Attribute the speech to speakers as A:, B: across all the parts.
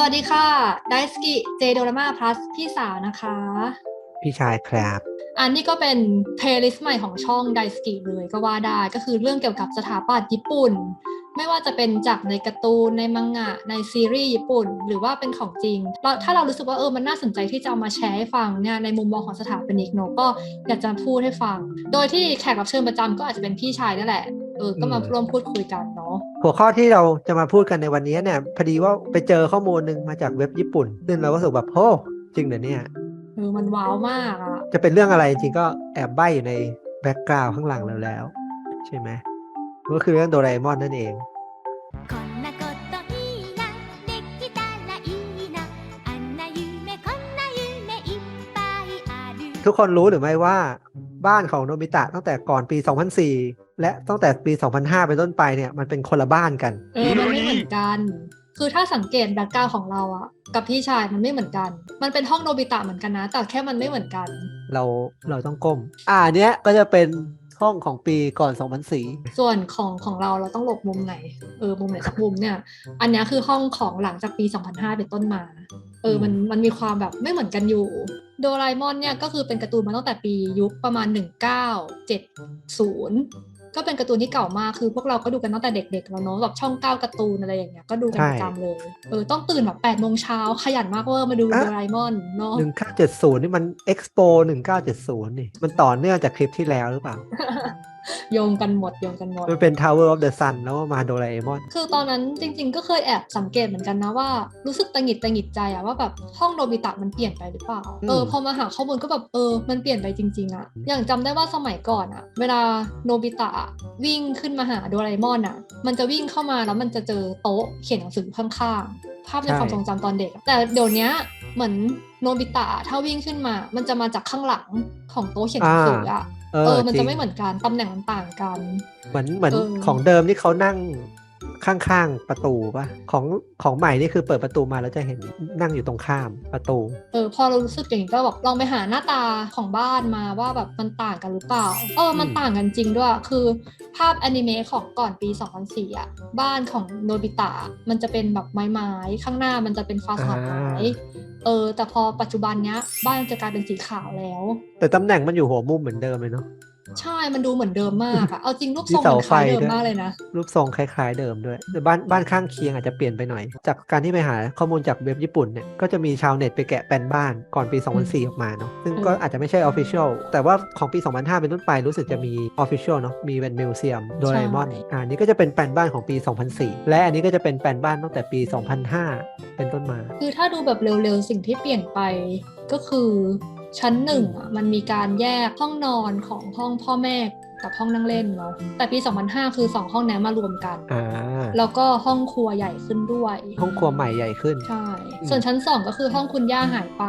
A: สวัสดีค่ะไดสกิเจโดรามาพลัสพี่สาวนะคะ
B: พี่ชายครับ
A: อันนี้ก็เป็นเพลย์ลิสต์ใหม่ของช่องไดสกิเลยก็ว่าได้ก็คือเรื่องเกี่ยวกับสถาปัตย์ญี่ปุ่น ไม่ว่าจะเป็นจากในการ์ตูนในมังงะ ในซีรีส์ญี่ปุ่น หรือว่าเป็นของจริงเราถ้าเรารู้สึกว่าเออมันน่าสนใจที่จะเอามาแชร์ให้ฟังเนี่ยในมุมมองของสถาปนิกเนอะก็อยากจะพูดให้ฟัง โดยที่แขกรับเชิญประจำก็อาจจะเป็นพี่ชายนั่นแหละเออก็มาร่วมพูดคุยกันเนาะ
B: หัวข้อที่เราจะมาพูดกันในวันนี้เนี่ยพอดีว่าไปเจอข้อมูลหนึ่งมาจากเว็บญี่ปุ่น ซึ่งเราก็รู้สึกแบบโอ้จริงเหรอเนี่ย
A: เออมันว้าวมากอะ
B: จะเป็นเรื่องอะไรจริงๆก็แอบใบ้อยู่ในแบ็กกราวด์ข้างหลังเราแล้ว ใช่ไหม ก็คือเรื่องโดราเอมอนนั่นเองทุกคนรู้หรือไม่ว่าบ้านของโนบิตะตั้งแต่ก่อนปี 2004 และตั้งแต่ปี 2005 เป็นต้นไปเนี่ยมันเป็นคนละบ้านกัน
A: เออ มันไม่เหมือนกัน คือถ้าสังเกตแบ็กกราของเราอะกับพี่ชายมันไม่เหมือนกัน มันเป็นห้องโนบิตะเหมือนกันนะ แต่แค่มันไม่เหมือนกัน
B: เราเราต้องก้ม อ่าเนี้ยก็จะเป็น ห้องของปีก่อน 2004
A: ส่วนของของเราเราต้องหลบมุมไหน เออ มุมไหนสักมุมเนี่ย อันเนี้ยคือห้องของหลังจากปี 2005 เป็นต้นมา เออ มัน มันมีความแบบไม่เหมือนกันอยู่ โดราเอมอนเนี่ยก็คือเป็นการ์ตูนมาตั้งแต่ปียุคประมาณ 1970 ก็เป็นการ์ตูนที่เก่ามากคือพวกเราก็ดูกันตั้งแต่เด็กๆแล้วเนาะแบบช่องเก้าการ์ตูนอะไรอย่างเงี้ยก็ดูกัน
B: ใช่
A: ประจำเลยเออต้องตื่นแบบ8โมงเช้าขยันมากเวอร์มาดู
B: อะ
A: โดราเอมอนเนาะ
B: 1970นี่มัน Expo 1970นี่มันต่อเนื่องจากคลิปที่แล้วหรือเปล่า
A: โยงกันหมดโยงกันหมด
B: มันเป็น Tower of the Sun แล้วก็มาโดราเอมอน
A: คือตอนนั้นจริง ๆ ก็เคยแอบสังเกตเหมือนกันนะว่า รู้สึกตังหงิดตังหงิดใจอะว่าแบบห้องโนบิตะมันเปลี่ยนไปหรือเปล่า
B: อืม
A: เออพอมาหาข้อมูลก็แบบเออมันเปลี่ยนไปจริง ๆอะอย่างจำได้ว่าสมัยก่อนอะเวลาโนบิตะอะวิ่งขึ้นมาหาโดราเอมอนอะมันจะวิ่งเข้ามาแล้วมันจะเจอโต๊ะเขียนหนังสือข้างๆภาพในความทรงจำตอนเด็กอะแต่เดี๋ยวเนี้ยเหมือนโนบิตะถ้าวิ่งขึ้นมา มันจะมาจากข้างหลังของโต๊ะเขียนหนังสืออะ
B: เอ
A: เอ
B: อ
A: อ มัน
B: จริ
A: จะ
B: ง
A: ไม่เหมือนกัน ตำแหน่งมันต่างกัน
B: เหมือนเหมือน
A: เออ
B: ของเดิมที่เขานั่งข้างๆประตูป่ะของของใหม่นี่คือเปิดประตูมาแล้วจะเห็นนั่งอยู่ตรงข้ามประตู
A: เออพอเรารู้สึกอย่างนี้ก็แบบลองไปหาหน้าตาของบ้านมาว่าแบบมันต่างกันหรือเปล่าเออมัน
B: อืม
A: ต่างกันจริงด้วยคือภาพแอนิเมะของก่อนปี 2004อะบ้านของโนบิตะมันจะเป็นแบบไม้ๆข้างหน้ามันจะเป็นฟาสาดไม้ เออ แต่พอปัจจุบันเนี้ย บ้านจะกลายเป็นสีขาวแล้ว
B: แต่ตำแหน่งมันอยู่หัวมุมเหมือนเดิมเลยเนาะ
A: ใช่มันดูเหมือนเดิมมากอะเอาจริงรูปทรง
B: มีเสา
A: มันคล้าย
B: ไฟ
A: เดิม
B: ด้วย
A: มากเลยนะ
B: รูปทรงคล้ายๆเดิมด้วยแต่บ้านบ้านข้างเคียงอาจจะเปลี่ยนไปหน่อย จากการที่ไปหาข้อมูลจากเว็บญี่ปุ่นเนี่ยก็จะมีชาวเน็ตไปแกะแปลนบ้านก่อนปี 2004 ออกมาเนาะซึ่งก็
A: อืม
B: อาจจะไม่ใช่ Official แต่ว่าของปี 2005 เป็นต้นไปรู้สึกจะมี Official เนาะมีเป็นมิวเซียมโดราเอมอนอ่านี่ก็จะเป็นแปลนบ้านของปี 2004 และอันนี้ก็จะเป็นแปลนบ้านตั้งแต่ปี 2005 เป็นต้นมา
A: คือถ้าดูแบบเร็วๆสิ่งที่เปลี่ยนไปก็คือ ชั้นหนึ่งอะมันมีการแยกห้องนอนของห้องพ่อแม่กับห้องนั่งเล่นเนาะแต่ปี 2005 คือ 2 ห้องนี้มารวมกัน
B: อ่า
A: แล้วก็ห้องครัวใหญ่ขึ้นด้วย
B: ห้องครัวใหม่ใหญ่ขึ้น
A: ใช่
B: อืม
A: ส่วนชั้น 2 ก็คือห้องคุณย่าหายไป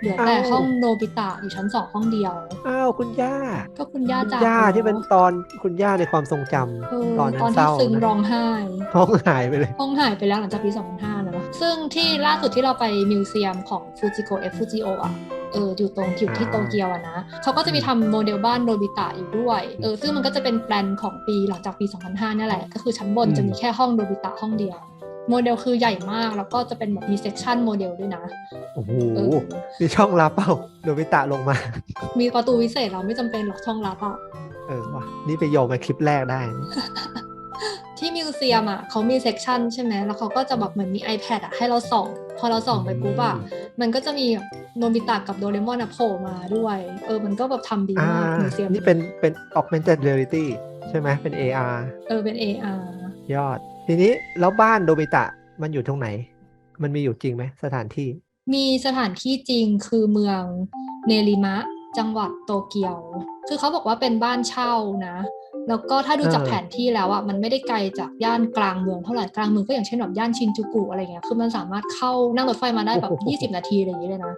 A: เหลือแต่
B: อ้าว
A: ห้องโนบิตะอยู่ชั้น 2 ห้องเดียว
B: อ้าวคุณย่า
A: ก็คุณย่า
B: คุณ
A: จาก
B: ย่า
A: ไป
B: ที่เป็น
A: แล้ว
B: ตอนคุณย่าในความทรงจ
A: เออำ
B: ตอนนั้น
A: ตอน
B: เศ
A: ที่
B: ร้า
A: ซึ้ง
B: นะ
A: ร้องไห้
B: ห้องหายไปเลย
A: ห้องหายไปแล้วหลังจากปี 2005นะซึ่งที่ล่าสุดที่เราไปมิวเซียมของฟูจิโกเอฟฟูจิโออะ เอออยู่ตรงอยู่ที่
B: อ่า
A: โตเกียวอะนะเขาก็จะมีทำโมเดลบ้านโนบิตะอยู่ด้วยเออซึ่งมันก็จะเป็นแปลนของปีหลังจากปี 2005นี่แหละ ก็คือชั้นบน
B: อืม
A: จะมีแค่ห้องโนบิตะห้องเดียวโมเดลคือใหญ่มากแล้วก็จะเป็นแบบมีเซกชันโมเดลด้วยนะ
B: โอ้โห
A: เออ
B: มีช่องลับเปล่าโนบิตะลงมา
A: มีประตูวิเศษเราไม่จำเป็นหรอกช่องลับอะ
B: เออว่ะนี่ไปโยงมาคลิปแรกได้นะ
A: ที่มิวเซียมอะเขามีเซกชันใช่ไหมแล้วเขาก็จะแบบเหมือนมี iPad อะให้เราส่อง พอเราส่องไปปุ๊บอะมันก็จะมีแบบโนบิตะกับโดเรมอนอะโผล่มาด้วย เออมันก็แบบทำดี
B: อ่ามา
A: กมิวเซียม
B: นี่เป็นเป็น augmented reality ใช่ไหมเป็น AR
A: เออเป็น AR
B: ยอด ทีนี้แล้วบ้านโนบิตะมันอยู่ตรงไหน มันมีอยู่จริงไหมสถานที่
A: มีสถานที่จริงคือเมืองเนริมะ จังหวัดโตเกียว คือเขาบอกว่าเป็นบ้านเช่านะ แล้วก็ถ้าดูจาก
B: เออ
A: แผนที่แล้วอะมันไม่ได้ไกลจากย่านกลางเมืองเท่าไหร่กลางเมืองก็อย่างเช่นแบบย่านชินจูกุอะไรเงี้ยคือมันสามารถเข้านั่งรถไฟมาได้แบบ20นาทีอะไรอย่างเงี้ยเลยนะ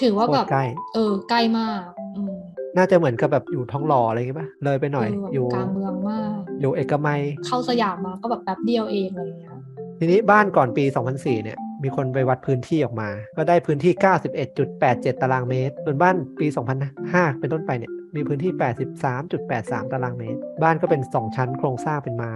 A: ถือว่าแบบ
B: โคตรใกล้
A: เออใกล้มากอืม
B: น่าจะเหมือนกับแบบอยู่ท้องหล่ออะไรอย่างงี้ป่ะเลยไปหน่อย
A: เแบบ
B: อยู่
A: กลางเมืองมาก
B: อยู่เอกมัย
A: เข้าสยามมาก็แบบแป๊บเดียวเองอะไรเงี้ย
B: ทีนี้บ้านก่อนปี 2004 เนี่ย มีคนไปวัดพื้นที่ออกมา ก็ได้พื้นที่ 91.87 ตารางเมตรส่วนบ้านปี 2005 เป็นต้นไปเนี่ย มีพื้นที่ 83.83 ตารางเมตร บ้านก็เป็น 2 ชั้น โครงสร้างเป็นไม้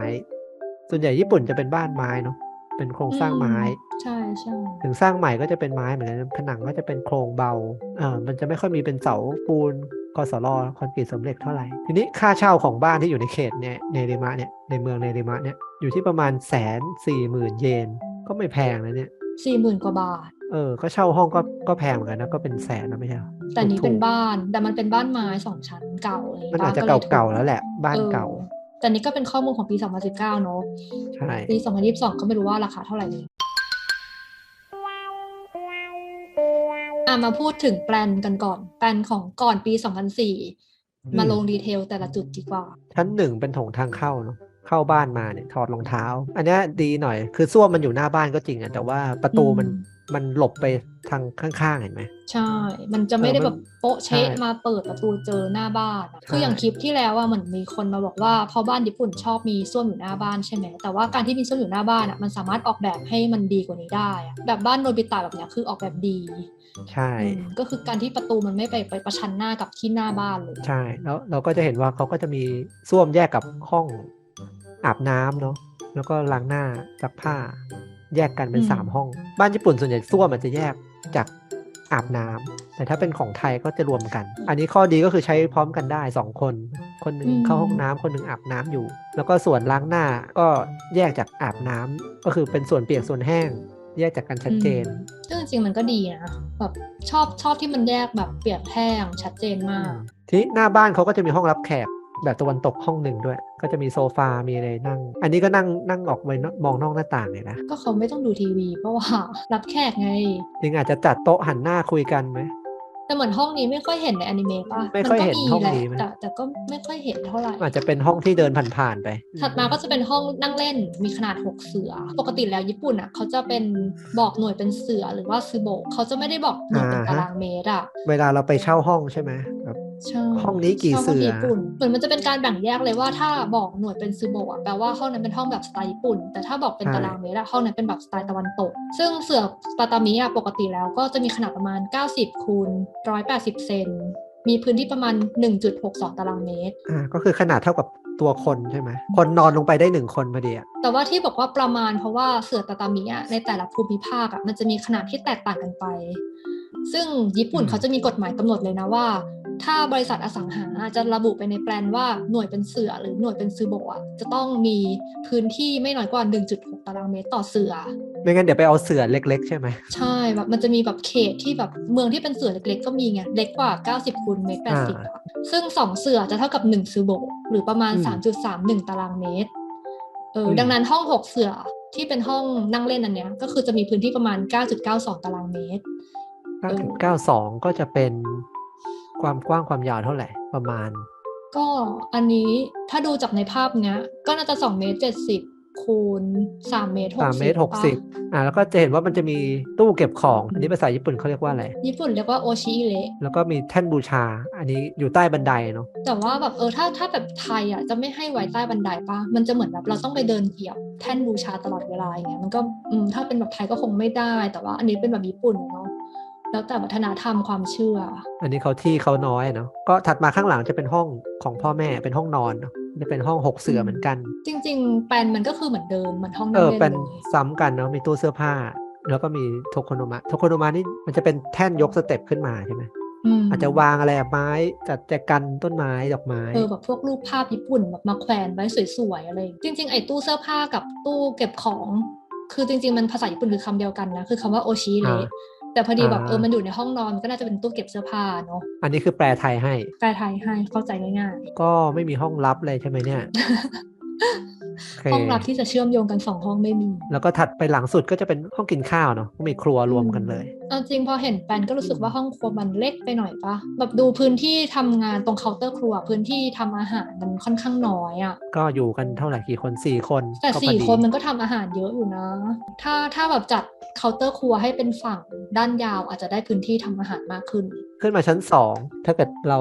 B: ส่วนใหญ่ญี่ปุ่นจะเป็นบ้านไม้เนาะ เป็นโครงสร้างไม้
A: ใช่ใช่
B: ถึงสร้างใหม่ก็จะเป็นไม้เหมือนกันผนังก็จะเป็นโครงเบา เออมันจะไม่ค่อยมีเป็นเสาปูนกสลคอนกรีตสำเร็จเท่าไหร่ ทีนี้ค่าเช่าของบ้านที่อยู่ในเขตเนี่ยเนริมะเนี่ย ในเมืองเนริมะเนี่ย อยู่ที่ประมาณแสนสี่หมื่นเยน ก็ไม่แพงนะเนี่ย
A: สี่หมื่นกว่าบาท
B: เออ ก็เช่าห้องก็ก็แพงเหมือนกันนะ ก็เป็นแสนนะไม่ใช่เหรอ
A: แต่นี้
B: ถูกๆ
A: เป็นบ้าน แต่มันเป็นบ้านไม้สองชั้นเก่าอะไรย่ง
B: มัน
A: งี้ย
B: อาจจะ
A: บ้ยถู
B: เก่าๆแล้วแหละ บ้าน
A: ออ
B: เก่า
A: แต่นี้ก็เป็นข้อมูลของปี 2019 เนอะ
B: ใช่
A: ปี 2022 ก็ไม่รู้ว่าราคาเท่าไหร่เลยอะมาพูดถึงแปลนกันก่อน แปลนของก่อนปี 2004 มาลงดีเทลแต่ละจุดดีกว่า
B: ชั้นหนึ่งเป็นโถงทางเข้าเนาะเข้าบ้านมาเนี่ยถอดรองเท้า อันเนี้ยดีหน่อยคือส้วมมันอยู่หน้าบ้านก็จริงอะแต่ว่าประตูมัน
A: อื ม
B: มันหลบไปทางข้างๆเห็นไหม
A: ใช่ มันจะไม่ได้
B: เออมัน
A: แบบโป๊ะเชะ
B: ใช่
A: มาเปิดประตูเจอหน้าบ้านอะ
B: ใช่
A: คืออย่างคลิปที่แล้วอะเหมือนมีคนมาบอกว่าเพราะบ้านญี่ปุ่นชอบมีส้วมอยู่หน้าบ้านใช่ไหมแต่ว่าการที่มีส้วมอยู่หน้าบ้านอะมันสามารถออกแบบให้มันดีกว่านี้ได้อะแบบบ้านโนบิตะแบบเนี้ยคือออกแบบดี
B: ใช่
A: อืมก็คือการที่ประตูมันไม่ไปไปประชันหน้ากับที่หน้าบ้านเลย
B: ใช่ แล้วเราก็จะเห็นว่าเขาก็จะมีส้วมแยกกับห้องอาบน้ำเนาะ แล้วก็ล้างหน้าซักผ้า แยกกันเป็น
A: อืม
B: สามห้อง บ้านญี่ปุ่นส่วนใหญ่ส้วมมันจะแยกจากอาบน้ำแต่ถ้าเป็นของไทยก็จะรวมกัน อันนี้ข้อดีก็คือใช้พร้อมกันได้สองคน คนหนึ่งเข้าห้องน้ำคนหนึ่งอาบน้ำอยู่ แล้วก็ส่วนล้างหน้าก็แยกจากอาบน้ำก็คือเป็นส่วนเปียกส่วนแห้ง แยกจากกันชัดเจน
A: อืมซึ่งจริงๆมันก็ดีนะแบบชอบชอบที่มันแยกแบบเปียกแห้งชัดเจนมาก
B: ทีนี้หน้าบ้านเขาก็จะมีห้องรับแขก แบบตะวันตกห้องหนึ่งด้วย ก็จะมีโซฟา มีอะไรนั่ง อันนี้ก็นั่งนั่งออกไปนอกมองนอกหน้าต่างเลยนะ
A: ก็เขาไม่ต้องดูทีวี เพราะว่ารับแขกไง
B: จริงอาจจะจัดโต๊ะหันหน้าคุยกันไหม
A: แต่เหมือนห้องนี้ไม่ค่อยเห็นในอนิเมะป่ะ
B: ไม่ค่อยเห็น
A: มัก็
B: ห้อง
A: แหละ
B: นี้ไหม
A: แต่แต่ก็ไม่ค่อยเห็นเท่าไหร่
B: อาจจะเป็นห้องที่เดินผ่านๆไป
A: ถัดมาก็จะเป็นห้องนั่งเล่นมีขนาด 6 เสือ ปกติแล้วญี่ปุ่นอะเขาจะเป็นบอกหน่วยเป็นเสือหรือว่าซึโบะเขาจะไม่ได้บอกหน่วยเป็นตารางเมตรอะ
B: เวลาเราไปเช่าห้องใช่ไหมแบบ
A: ใช่
B: ห้องนี้กี่
A: ชบห้ง
B: เสือ
A: ญี่ปุ่นเหมือนมันจะเป็นการแบ่งแยกเลยว่าถ้าบอกหน่วยเป็นซึโบะอะแปลว่าห้องนั้นเป็นห้องแบบสไตล์ญี่ปุ่น แต่ถ้าบอกเป็น
B: ใช่
A: ตารางเมตรอะห้องนั้นเป็นแบบสไตล์ตะวันตก ซึ่งเสือตาตามิอะปกติแล้วก็จะมีขนาดประมาณ 90คูณ180 เซนมีพื้นที่ประมาณ 1.62 ตารางเมตร
B: อ่า ก็คือขนาดเท่ากับตัวคนใช่ไหม คนนอนลงไปได้หนึ่งคนพอดีอะ
A: แต่ว่าที่บอกว่าประมาณเพราะว่าเสือตาตามิอะในแต่ละภูมิภาคอะมันจะมีขนาดที่แตกต่างกันไป ซึ่งญี่ปุ่นเขาจะมีกฎหมายกำหนดเลยนะว่า ถ้าบริษัทอสังหาจะระบุไปในแปลนว่าหน่วยเป็นเสือหรือหน่วยเป็นซูโบะอะจะต้องมีพื้นที่ไม่น้อยกว่า 1.6 ตารางเมตรต่อเสือ
B: ไม่งั้นเดี๋ยวไปเอาเสือเล็ก ๆ ใช่ไหม
A: ใช่แบบมันจะมีแบบเขตที่แบบเมืองที่เป็นเสือเล็ก ๆ ก็มีไงเล็กกว่า 90คูณเมตร80อะซึ่ง 2 เสือจะเท่ากับ1ซูโบะหรือประมาณ 3.31 ตารางเมตรเออดังนั้นห้อง 6 เสือที่เป็นห้องนั่งเล่นอันเนี้ยก็คือจะมีพื้นที่ประมาณ 9.92 ตารางเมตร
B: 9.92 ก็จะเป็น ความกว้างความยาวเท่าไหร่ประมาณ
A: ก็อันนี้ถ้าดูจากในภาพเนี้ย ก็น่าจะ2เมตร70คูณ3เมตร60
B: 3เมตร
A: ปะ
B: 60อ่าแล้วก็จะเห็นว่ามันจะมีตู้เก็บของ อันนี้ภาษาญี่ปุ่นเขาเรียกว่าอะไร
A: ญี่ปุ่นเรียกว่าโอชิอิเระ
B: แล้วก็มีแท่นบูชา อันนี้อยู่ใต้บันไดเนาะ
A: แต่ว่าแบบเออถ้าถ้าแบบไทยอะจะไม่ให้ไว้ใต้บันไดปะมันจะเหมือนแบบเราต้องไปเดินเหยียบแท่นบูชาตลอดเวลาอย่างเงี้ยมันก็อืมถ้าเป็นแบบไทยก็คงไม่ได้ แต่ว่าอันนี้เป็นแบบญี่ปุ่นเนาะ แล้วแต่วัฒนธรรมความเชื่อ
B: อันนี้เขาที่เขาน้อยเนาะก็ถัดมาข้างหลังจะเป็นห้องของพ่อแม่เป็นห้องนอนเนาะจะเป็นห้องหกเสือเหมือนกัน
A: จริง ๆ แปลนมันก็คือเหมือนเดิมเหมือนห้อง
B: เอ
A: นั่ง
B: อ
A: เล่น
B: เป็น
A: เลย
B: ซ้ำกันเนาะมีตู้เสื้อผ้า แล้วก็มีโทโคโนมะโทโคโนมะนี่มันจะเป็นแท่นยกสเต็ปขึ้นมาใช่ไหม
A: ม
B: อาจจะวางอะไรอะไม้จัดแจกันต้นไม้ดอกไม้
A: เออแบบพวกรูปภาพญี่ปุ่นแบบมาแขวนไว้สวยๆอะไรอย่างเงี้ยจริง ๆ ไอ้ตู้เสื้อผ้ากับตู้เก็บของ คือจริง ๆ มันภาษาญี่ปุ่นคือคำเดียวกันนะ คือคำว่าโอชิเระ
B: อ่า
A: แต่พอดีแบบ
B: อ่า
A: เออมันอยู่ในห้องนอนมันก็น่าจะเป็นตู้เก็บเสื้อผ้าเนาะ
B: อันนี้คือแปลไทยให้
A: แปลไทยให้เข้าใจง่าย
B: ก็ไม่มีห้องลับเลยใช่ไหมเนี่ยโอเค
A: ๆห้องรับที่จะเชื่อมโยงกันสองห้องไม่มี
B: แล้วก็ถัดไปหลังสุดก็จะเป็นห้องกินข้าวเนาะก็มีครัวรวมกันเลย
A: เอาจริงพอเห็นแปลนก็รู้สึกว่าห้องครัวมันเล็กไปหน่อยปะแบบดูพื้นที่ทำงานตรงเคาน์เตอร์ครัว พื้นที่ทำอาหารมันค่อนข้างน้อยอะ่ะ
B: ก็อยู่กันเท่าไหร่กี่คนสี่คน
A: แต่
B: ก็พอ
A: สี่
B: ดี
A: คนมันก็ทำอาหารเยอะอยู่นะ ถ้าถ้าแบบจัดเคาน์เตอร์ครัวให้เป็นฝั่งด้านยาวอาจจะได้พื้นที่ทำอาหารมากขึ้น
B: ขึ้นมาชั้นสองถ้าเกิดเรา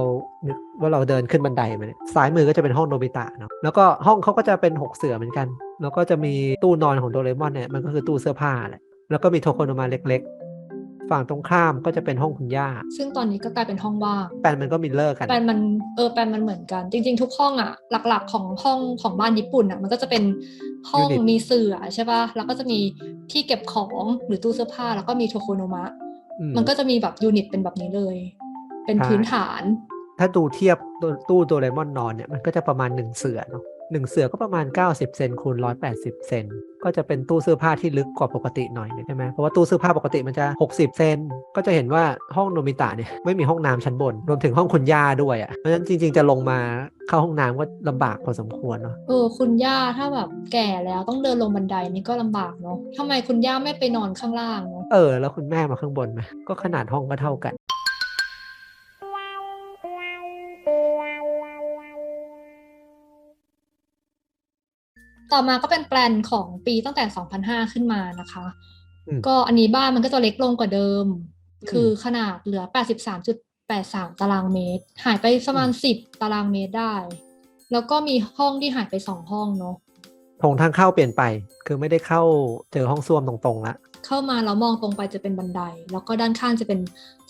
B: นึกว่าเราเดินขึ้นบันไดมาเนี่ยซ้ายมือก็จะเป็นห้องโนบิตะเนาะแล้วก็ห้องเขาก็จะเป็นหกเสือเหมือนกัน แล้วก็จะมีตู้นอนของโดเรมอนเนี่ยมันก็คือตู้เสื้อผ้าแหละแล้วก็มีโทโคโนมาเล็กๆ ฝั่งตรงข้ามก็จะเป็นห้องคุณย่า
A: ซึ่งตอนนี้ก็กลายเป็นห้องว่าง
B: แปนมันก็มิลเลอร์กัน
A: แปลนมันเออแปลนมันเหมือนกัน จริง ๆ ทุกห้องอะหลัก ๆ ของห้องของบ้านญี่ปุ่นอะมันก็จะเป็นห้อง
B: Unit
A: มีเสื่อใช่ป่ะแล้วก็จะมีที่เก็บของหรือตู้เสื้อผ้าแล้วก็มีโทโคโนมะ
B: อืม
A: มันก็จะมีแบบยูนิตเป็นแบบนี้เลย เป็น
B: ใช่
A: พื้นฐาน
B: ถ้าดูเทียบตัวตู้โดเรมอนนอนเนี่ยมันก็จะประมาณ1เสือเนาะ หนึ่งเสือก็ประมาณ 90 เซนคูณ 180 เซน ก็จะเป็นตู้เสื้อผ้าที่ลึกกว่าปกติหน่อยนึงใช่ไหมเพราะว่าตู้เสื้อผ้าปกติมันจะ 60 เซน ก็จะเห็นว่าห้องโนมิตะเนี่ยไม่มีห้องน้ำชั้นบน รวมถึงห้องคุณย่าด้วยอะ่ะ เพราะฉะนั้นจริง ๆ จะลงมาเข้าห้องน้ำก็ลำบากพอสมควรเนาะ
A: เออคุณย่าถ้าแบบแก่แล้วต้องเดินลงบันไดนี่ก็ลำบากเนาะทำไมคุณย่าไม่ไปนอนข้างล่างเนาะ
B: เออแล้วคุณแม่มาข้างบนไหมก็ขนาดห้องก็เท่ากัน
A: ต่อมาก็เป็นแปลนของปีตั้งแต่ 2005 ขึ้นมานะคะ
B: อืม
A: ก็อันนี้บ้านมันก็จะเล็กลงกว่าเดิม
B: อืม
A: คือขนาดเหลือ 83.83 ตารางเมตร หายไปประมาณ 10 ตารางเมตรได้ แล้วก็มีห้องที่หายไป 2 ห้องเนาะ
B: โถงทางเข้าเปลี่ยนไป คือไม่ได้เข้าเจอห้องส้วมตรงๆละ
A: เข้ามาแล้วมองตรงไปจะเป็นบันได แล้วก็ด้านข้างจะเป็น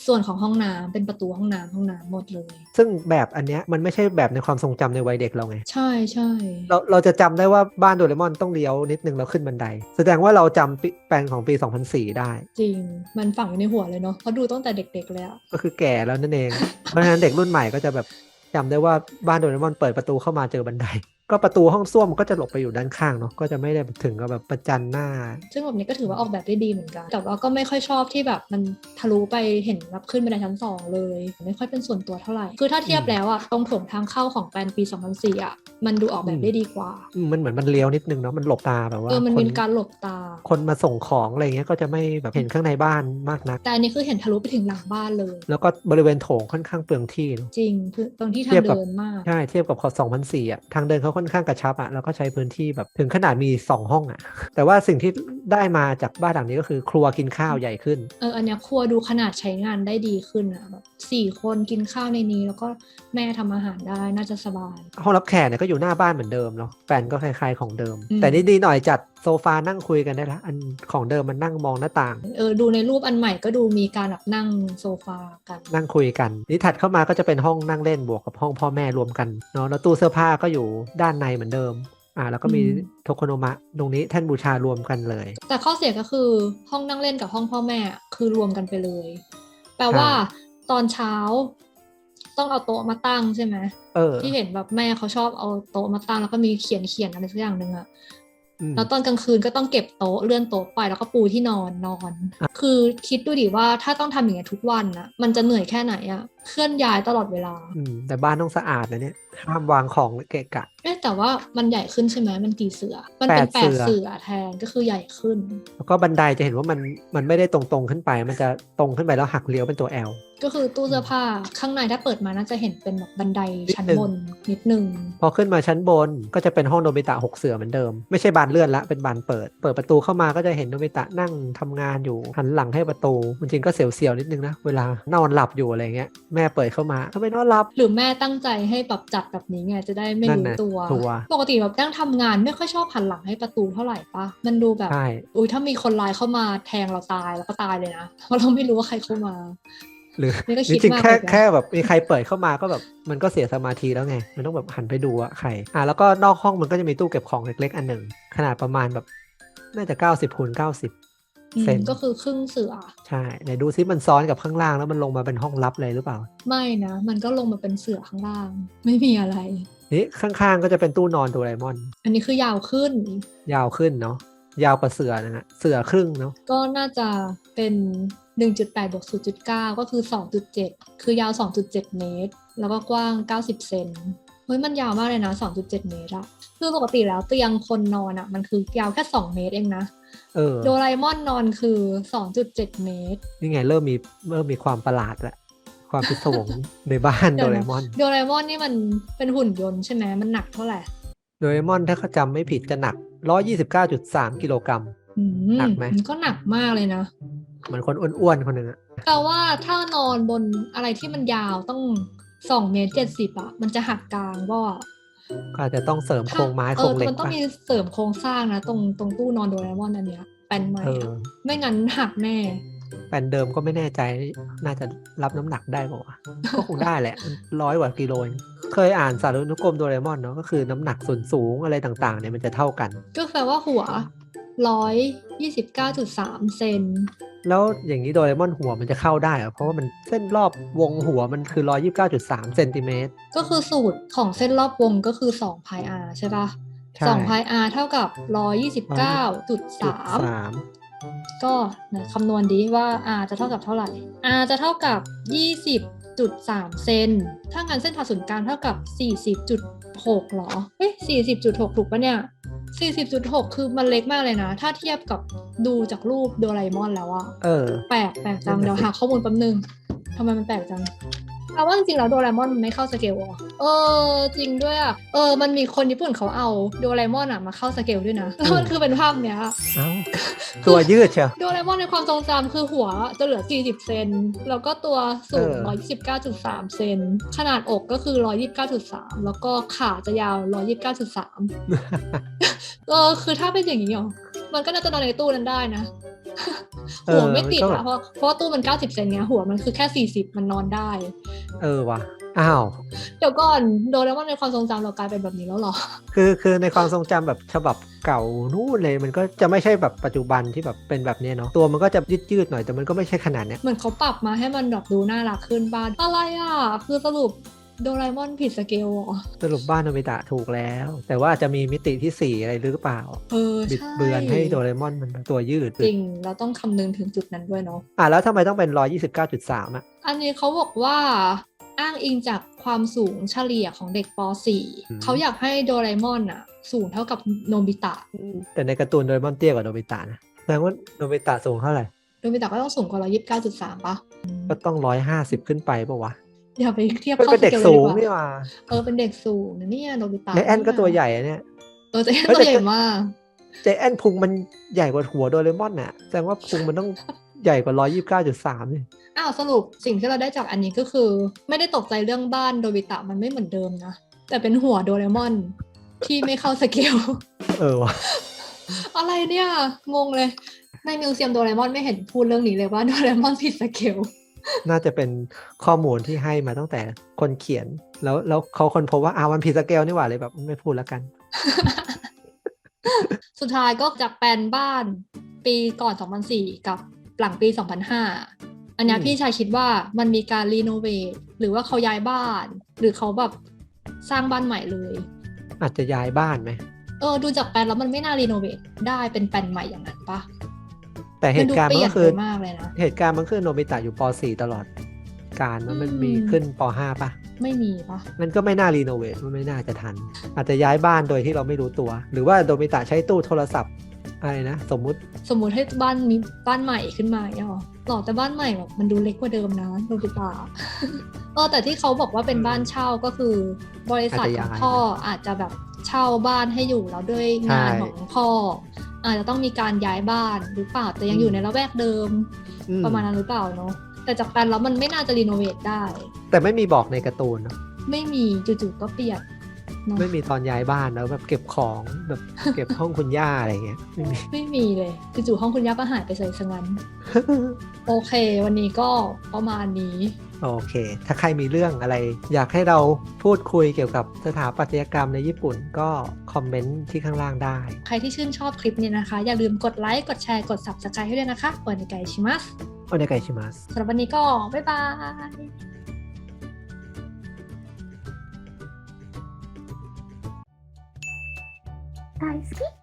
A: ส่วนของห้องน้ำเป็นประตูห้องน้ำห้องน้ำหมดเลย
B: ซึ่งแบบอันเนี้ยมันไม่ใช่แบบในความทรงจำในวัยเด็กเราไง
A: ใช่ใช่
B: เราเราจะจำได้ว่าบ้านโดเรมอนต้องเลี้ยวนิดนึงแล้วขึ้นบันได แสดงว่าเราจำปีแปลนของปี 2004 ได้
A: จริง มันฝังอยู่ในหัวเลยเนาะเพราะดูตั้งแต่เด็กๆเลยอะ
B: ก็คือแก่แล้วนั่นเองเพราะฉะนั้นเด็กรุ่นใหม่ก็จะแบบจำได้ว่าบ้านโดเรมอนเปิดประตูเข้ามาเจอบันได ก็ประตูห้องส้วมมันก็จะหลบไปอยู่ด้านข้างเนาะก็จะไม่ได้ถึงกับแบบประจันหน้า
A: ซึ่งแบบนี้ก็ถือว่าออกแบบได้ดีเหมือนกัน แต่ว่าก็ไม่ค่อยชอบที่แบบมันทะลุไปเห็นรับขึ้นบันไดชั้นสองเลย ไม่ค่อยเป็นส่วนตัวเท่าไหร่ คือถ้าเทียบ
B: อืม
A: แล้วอะตรงโถงทางเข้าของแปลนปี 2004อะมันดูออกแบ
B: อื
A: บ
B: ม
A: ได้ดีกว่า
B: อืมมันเหมือนมันเลี้ยวนิดนึงเนาะมันหลบตาแบบว่า
A: เออมัน
B: ค
A: มีการหลบตา
B: คนมาส่งของอะไรเงี้ยก็จะไม่แบบเห็นข้างในบ้านมากนัก
A: แต่อันนี้คือเห็นทะลุไปถึงหลังบ้านเลย
B: แล้วก็บริเวณโถงค่อนข้างเปลืองที่เนอะ
A: จริงคือตรงที่
B: เที
A: ทายง
B: บกับ
A: เดินมาก
B: ใช่เทียบกับขอ2004อะทางเดินเขาค่อนข้างกระชับอะแล้วก็ใช้พื้นที่แบบถึงขนาดมี 2 ห้องอะ แต่ว่าสิ่งที่ได้มาจากบ้านหลังนี้ก็คือครัวกินข้าวใหญ่ขึ้น
A: เอออันเนี้ยครัวดูขนาดใช้งานได้ดีขึ้นอะแบบสี่คนกินข้าวในนี้ แล้วก็แม่ทำอาหารได้น่าจะสบาย
B: ห้องรับแขกเนี่ยก็อยู่หน้าบ้านเหมือนเดิมเนาะแฟนก็คล้ายๆของเดิม
A: อืม
B: แต่นี่ดีหน่อยจัดโซฟานั่งคุยกันได้ละ อันของเดิมมันนั่งมองหน้าต่าง
A: เออดูในรูปอันใหม่ก็ดูมีการแบบนั่งโซฟากัน
B: นั่งคุยกันนี่ถัดเข้ามาก็จะเป็นห้องนั่งเล่นบวกกับห้องพ่อแม่รวมกันเนาะแล้วตู้เสื้อผ้าก็อยู่ด้านในเหมือนเดิมอ่าแล้วก็มี
A: อืม
B: โทโคโนมะตรงนี้แท่นบูชารวมกันเลย
A: แต่ข้อเสียก็คือห้องนั่งเล่นกับห้องพ่อแม่คือรวมกันไปเลย แปลว่า
B: ใช่
A: ตอนเช้าต้องเอาโต๊ะมาตั้งใช่ไหม
B: เออ
A: ที่เห็นแบบแม่เขาชอบเอาโต๊ะมาตั้งแล้วก็มีเขียนเขียนอะไรสักอย่างหนึ่งอะ
B: อืม
A: แล้วตอนกลางคืนก็ต้องเก็บโต๊ะเลื่อนโต๊ะไปแล้วก็ปูที่นอนนอน
B: อะ
A: คือคิดดูดิว่าถ้าต้องทำอย่างเงี้ยทุกวันนะมันจะเหนื่อยแค่ไหนอะเคลื่อนย้ายตลอดเวลา
B: อืมแต่บ้านต้องสะอาดนะเนี่ย ห้ามวางของเกะกะ
A: เอ๊ะแต่ว่ามันใหญ่ขึ้นใช่ไหมมันกี่เสือ มันเป็น
B: แป
A: แป
B: ด
A: ด
B: เสือ
A: เสือแทนก็คือใหญ่ขึ้น
B: แล้วก็บันไดจะเห็นว่ามันมันไม่ได้ตรงๆขึ้นไป มันจะตรงขึ้นไปแล้วหักเลี้ยวเป็นตัว L
A: ก็คือตู้เสื้อผ้าข้างในถ้าเปิดมาน่าจะเห็นเป็นแบบบันไดชั้น
B: นิดนึง
A: บนนิดนึง
B: พอขึ้นมาชั้นบนก็จะเป็นห้องโนบิตะหกเสือเหมือนเดิม ไม่ใช่บานเลื่อนละเป็นบานเปิด เปิดประตูเข้ามาก็จะเห็นโนบิตะนั่งทำงานอยู่หันหลังให้ประตูจริงๆก็เสียวๆนิดนึงนะเวลานอนหลับอยู่อะไรเงี้ยแม่เปิดเข้ามาทำไมนอนหลับ
A: หรือแม่ตั้งใจให้แบบจัดแบบนี้ไงจะได้ไม่
B: นั่น
A: รู้
B: น่ะ
A: ตัว
B: ทัวร์
A: ปกติแบบนั่งทำงานไม่ค่อยชอบหันหลังให้ประตูเท่าไหร่ปะมันดูแบบ
B: ใช่
A: อุ้ยถ้ามีคนร้ายเข้ามาแทงเราตายแล้วก็ตายเลยนะเพราะเราไม่รู้ว่าใครเข้ามา
B: หรือ
A: นี่ก็
B: จ
A: คิด
B: ริง
A: มาก
B: ๆแค่
A: เหมือนกัน
B: แค่แบบมีใครเปิดเข้ามาก็แบบมันก็เสียสมาธิแล้วไง มันต้องแบบหันไปดูว่าใครอ่าแล้วก็นอกห้องมันก็จะมีตู้เก็บของเล็ก ๆ อันหนึ่งขนาดประมาณแบบน่าจะ90คูณ90
A: อืม
B: เซน
A: ก็คือครึ่งเสือ
B: ใช่ไหนดูซิมันซ้อนกับข้างล่างแล้วมันลงมาเป็นห้องลับเลยหรือเปล่า
A: ไม่นะ มันก็ลงมาเป็นเสือข้างล่าง ไม่มีอะไร
B: นี่ข้างๆก็จะเป็นตู้นอนโดเรมอน
A: อันนี้คือยาวขึ้น
B: ยาวขึ้นเนาะยาวกว่าเสือนะฮะเสือครึ่งเนาะ
A: ก็น่าจะเป็น 1.8บวก0.9 ก็คือ 2.7 คือยาว 2.7 เมตร แล้วก็กว้าง 90 เซนเฮ้ยมันยาวมากเลยนะ 2.7 เมตรอะคือปกติแล้วเตียงคนนอนอะมันคือยาวแค่ 2 เมตรเองนะ
B: เออ
A: โดราเอมอนนอนคือ2.7เมตร
B: นี่ไงเริ่มมีเริ่มมีความประหลาดละความพิศวงในบ้านโด
A: เดี๋ยว
B: เร
A: นะ
B: มอน
A: โดราเอมอนนี่มันเป็นหุ่นยนต์ใช่ไหมมันหนักเท่าไหร่
B: โดเรมอนถ้าเขาจำไม่ผิดจะหนัก129.3กิโลกรัม
A: อืม
B: หนักไหม
A: มันก็หนักมากเลยนะ
B: เหมือนคนอ้วนๆคนหนึ่งอะ
A: แปลว่าถ้านอนบนอะไรที่มันยาวต้อง2เมตร70อะมันจะหักกลางว่า
B: ก็อาจจะต้องเสริมโครงไม้
A: เอ
B: โคร
A: อง
B: เหล็ก
A: มันต้อง
B: ปะ
A: มีเสริมโครงสร้างนะ ตรงตรงตู้นอนโดเรมอนอันเนี้ยแปลนใหม่
B: เออ
A: อะไม่งั้นหักแน่
B: แปลนเดิมก็ไม่แน่ใจน่าจะรับน้ำหนักได้ป่าวะก็คงได้แหละร้อยกว่ากิโลเองเคยอ่านสารุนุกรมโดเรมอนเนาะก็คือน้ำหนักส่วนสูงอะไรต่างๆเนี่ยมันจะเท่ากัน
A: ก็แปลว่าหัวร้อยยี่สิบเก้าจุดสามเซน
B: แล้วอย่างนี้โดเรมอนหัวมันจะเข้าได้เหรอเพราะว่ามันเส้นรอบวงหัวมันคือ 129.3เซนติเมตร
A: ก็คือสูตรของเส้นรอบวงก็คือสองพายอาใช่ปะ
B: ใช่
A: สองพายอาเท่ากับร้อยยี่สิบเก้าจุด
B: จุด
A: สาม
B: สาม
A: ก็ไหนคำนวณดีว่า r จะเท่ากับเท่าไหร่ r จะเท่ากับ 20.3 เซน ถ้างั้นเส้นผ่าศูนย์กลางเท่ากับ 40.6หรอเฮ้ย40.6 ถูกปะเนี่ย 40.6 คือมันเล็กมากเลยนะ ถ้าเทียบกับดูจากรูปโดราเอมอนแล้วอะ
B: เออ
A: แปลกแปลกจัง
B: นั่นน่ะ
A: เดี๋ยว
B: สิ
A: หาข้อมูลแป๊บนึงทำไมมันแปลกจัง เอาว่าจริงๆแล้วโดราเอมอนมันไม่เข้าสเกลเหรอเออจริงด้วยอะเออมันมีคนญี่ปุ่นเขาเอาโดราเอมอนอะมาเข้าสเกลด้วยนะแล้วมันคือเป็นภาพเนี้ย
B: เอ้าตัวยืดเชียว
A: โดราเอมอนในความทรงจำคือหัวจะเหลือ 40 เซนแล้วก็ตัวสูง
B: เออ
A: 129.3 เซนขนาดอกก็คือ 129.3 แล้วก็ขาจะยาว 129.3 เออคือถ้าเป็นอย่างนี้หรอมันก็น่าจะนอนในตู้นั้นได้นะ
B: เออ
A: หัวไม่ติด
B: ก็แบ
A: อะ
B: บ
A: เพราะเพราะว่าตู้มัน90เซนไงหัวมันคือแค่40มันนอนได้
B: เออว่ะอ้าว
A: เดี๋ยวก่อนโดราเอมอนในความทรงจำเรากลายเป็นแบบนี้แล้วเหรอ
B: คือคือในความทรงจำแบบฉบับเก่านู่นเลย มันก็จะไม่ใช่แบบปัจจุบันที่แบบเป็นแบบเนี้ยเนาะตัวมันก็จะยืดยืดๆหน่อยแต่มันก็ไม่ใช่ขนาดเนี้ย
A: เหมือนเขาปรับมาให้มันแบบดูน่ารักขึ้นบ้างอะไรอะคือสรุป โดราเอมอนผิดสเกลเหรอ
B: สรุปบ้านโนบิตะถูกแล้ว แต่ว่าอาจจะมีมิติที่สี่อะไรหรือเปล่า
A: เออ
B: บิด
A: ใช่
B: เบือนให้โดเรมอนมันตัวยืด
A: จริง เราต้องคำนึงถึงจุดนั้นด้วยเนาะ
B: อะแล้วทำไมต้องเป็น 129.3 อะ
A: อันนี้เขาบอกว่าอ้างอิงจากความสูงเฉลี่ยของเด็กป
B: อืม
A: .4 เขาอยากให้โดราเอมอนอะ สูงเท่ากับโนบิตะ
B: แต่ในการ์ตูนโดเรมอนเตี้ยกว่าโนบิตะนะแสดงว่าโนบิตะสูงเท่าไหร่
A: โนบิตะก็ต้องสูงกว่า129.3ปะ
B: ก็ต้อง 150 ขึ้นไปปะวะ
A: อย่าไปเทียบ
B: มัน
A: เข้า
B: เป็น
A: ส
B: เด็ก
A: เกล
B: สู
A: เลย
B: ง
A: ดี
B: นี่
A: กว่า
B: ว่า
A: เออเป็นเด็กสูงนะเนี่ยโนบิตะ
B: ไจแอนก็ตัวใหญ่อะเนี่ย
A: เออใจแอน
B: เฮ้ย
A: ตัว
B: แต่
A: ใหญ่มาก
B: ไจแอนพุงมันใหญ่กว่าหัวโดเรมอนน่ะแสดงว่าพุงมันต้องใหญ่กว่า129.3นี่
A: อ้าวสรุปสิ่งที่เราได้จากอันนี้ก็คือ ไม่ได้ตกใจเรื่องบ้านโดบิตะมันไม่เหมือนเดิมนะ แต่เป็นหัวโดเรมอนที่ไม่เข้าสเกล
B: เออว่ะ
A: อะไรเนี่ย งงเลย ในมิวเซียมโดเรมอนไม่เห็นพูดเรื่องนี้เลยว่าโดเรมอนผิดสเกล
B: น่าจะเป็นข้อมูลที่ให้มาตั้งแต่คนเขียน แล้วแล้วเขาคนพบว่าอ้าวมันผิดสเกลนี่หว่าเลยแบบไม่พูดแล้วกัน
A: สุดท้ายก็จากแปลนบ้านปีก่อน 2004 กับหลังปี 2005 อันเนี้ย
B: อืม
A: พี่ชายคิดว่ามันมีการรีโนเวทหรือว่าเขาย้ายบ้าน หรือเขาแบบสร้างบ้านใหม่เลย
B: อาจจะย้ายบ้านไหม
A: เออดูจากแปลนแล้วมันไม่น่ารีโนเวทได้เป็นแปลนใหม่อย่างนั้นปะ
B: แต่เห
A: มัน
B: ตุ
A: ดู
B: การณ์
A: เป
B: มัน
A: ลี่ยน
B: ก็คือ
A: ไปมากเลยนะ
B: เหตุการณ์มันคือโนบิตะอยู่ป .4 ตลอด การมันมัน
A: อืม
B: มีขึ้นป .5 ปะ
A: ไม่มีปะ
B: มันก็ไม่น่ารีโนเวทมันไม่น่าจะทัน อาจจะย้ายบ้านโดยที่เราไม่รู้ตัว หรือว่าโนบิตะใช้ตู้โทรศัพท์อะไรนะ สมมุติ
A: สมมุติให้บ้านมีบ้านใหม่ขึ้นมาเนี่ยหรอหรอแต่บ้านใหม่แบบมันดูเล็กกว่าเดิมนะโนบิตะเออแต่ที่เขาบอกว่าเป็นบ้านเช่าก็คือบริษัทของพ่ออาจจะแบบเช่าบ้านให้อยู่แล้วด้วยงานของพ่อ อาจจะต้องมีการย้ายบ้านหรือเปล่าแต่ยังอยู่ในละแวกเดิม
B: อืม
A: ประมาณนั้นหรือเปล่าเนาะแต่จากการแล้วมันไม่น่าจะรีโนเวทได้
B: แต่ไม่มีบอกในการ์ตูนเนอะ
A: ไม่มีจู่ๆก็เปลี่ยนเนอะ
B: ไม่มีตอนย้ายบ้านแล้วแบบเก็บของแบบเก็บห้องคุณย่าอะไรเงี้ยไม่มี
A: ไม่มีเลยจู่ๆห้องคุณย่าก็หายไปเลยซะงั้น โอเค วันนี้ก็ประมาณนี้
B: โอเค ถ้าใครมีเรื่องอะไร อยากให้เราพูดคุยเกี่ยวกับสถาปัตยกรรมในญี่ปุ่นก็คอมเมนต์ที่ข้างล่างได้
A: ใครที่ชื่นชอบคลิปนี้นะคะ อย่าลืมกดไลค์กดแชร์กด subscribe ให้ด้วยนะคะโอเนไกชิมัส
B: โอเนไกชิมัส
A: สำหรับวันนี้ก็บ๊ายบาย
C: 大好き。